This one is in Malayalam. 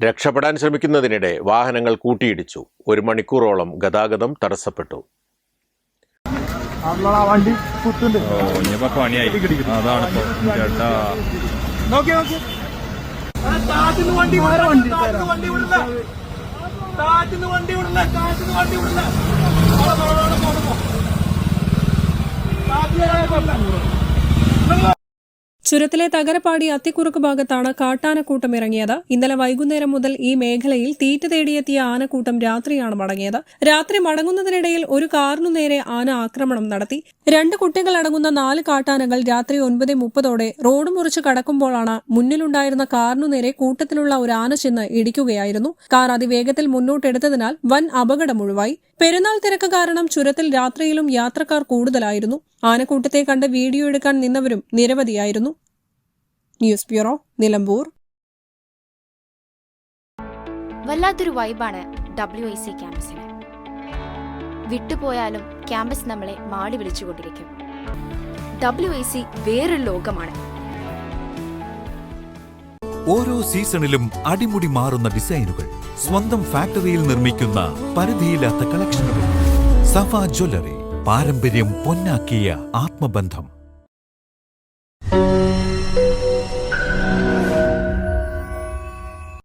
രക്ഷപ്പെടാൻ ശ്രമിക്കുന്നതിനിടെ വാഹനങ്ങൾ കൂട്ടിയിടിച്ചു. ഒരു മണിക്കൂറോളം ഗതാഗതം തടസ്സപ്പെട്ടു. വണ്ടി ചുരത്തിലെ തകരപ്പാടി അത്തിക്കുറുക്ക് ഭാഗത്താണ് കാട്ടാനക്കൂട്ടം ഇറങ്ങിയത്. ഇന്നലെ വൈകുന്നേരം മുതൽ ഈ മേഖലയിൽ തീറ്റ തേടിയെത്തിയ ആനക്കൂട്ടം രാത്രിയാണ് മടങ്ങിയത്. രാത്രി മടങ്ങുന്നതിനിടയിൽ ഒരു കാറിനു നേരെ ആന ആക്രമണം നടത്തി. രണ്ട് കുട്ടികൾ അടങ്ങുന്ന നാല് കാട്ടാനകൾ രാത്രി ഒൻപത് മുപ്പതോടെ റോഡ് മുറിച്ച് കടക്കുമ്പോഴാണ് മുന്നിലുണ്ടായിരുന്ന കാറിനു നേരെ കൂട്ടത്തിലുള്ള ഒരു ആന ചെന്ന് ഇടിക്കുകയായിരുന്നു. കാർ അതിവേഗത്തിൽ മുന്നോട്ടെടുത്തതിനാൽ വൻ അപകടമൊഴിവായി പെരുന്നാൾ തിരക്ക് കാരണം ചുരത്തിൽ രാത്രിയിലും യാത്രക്കാർ കൂടുതലായിരുന്നു. ആനക്കൂട്ടത്തെ കണ്ട് വീഡിയോ എടുക്കാൻ നിന്നവരും നിരവധിയായിരുന്നു. News bureau Nilambur. വല്ലാത്തൊരു വൈബാണ് ഡബ്ല്യു ഐ സി ക്യാമ്പസിന്. വിട്ടുപോയാലും ക്യാമ്പസ് നമ്മളെ മാടി വിളിച്ചുകൊണ്ടിരിക്കും. ഡബ്ല്യു ഐ സി വേറൊരു ലോകമാണ്. ഓരോ സീസണിലും അടിമുടി മാറുന്ന ഡിസൈനുകൾ സ്വന്തം ഫാക്ടറിയിൽ നിർമ്മിക്കുന്ന പരിധിയില്ലാത്ത കളക്ഷനുകൾ. സഫ ജ്വല്ലറി പാരമ്പര്യം പൊന്നാക്കിയ ആത്മബന്ധം.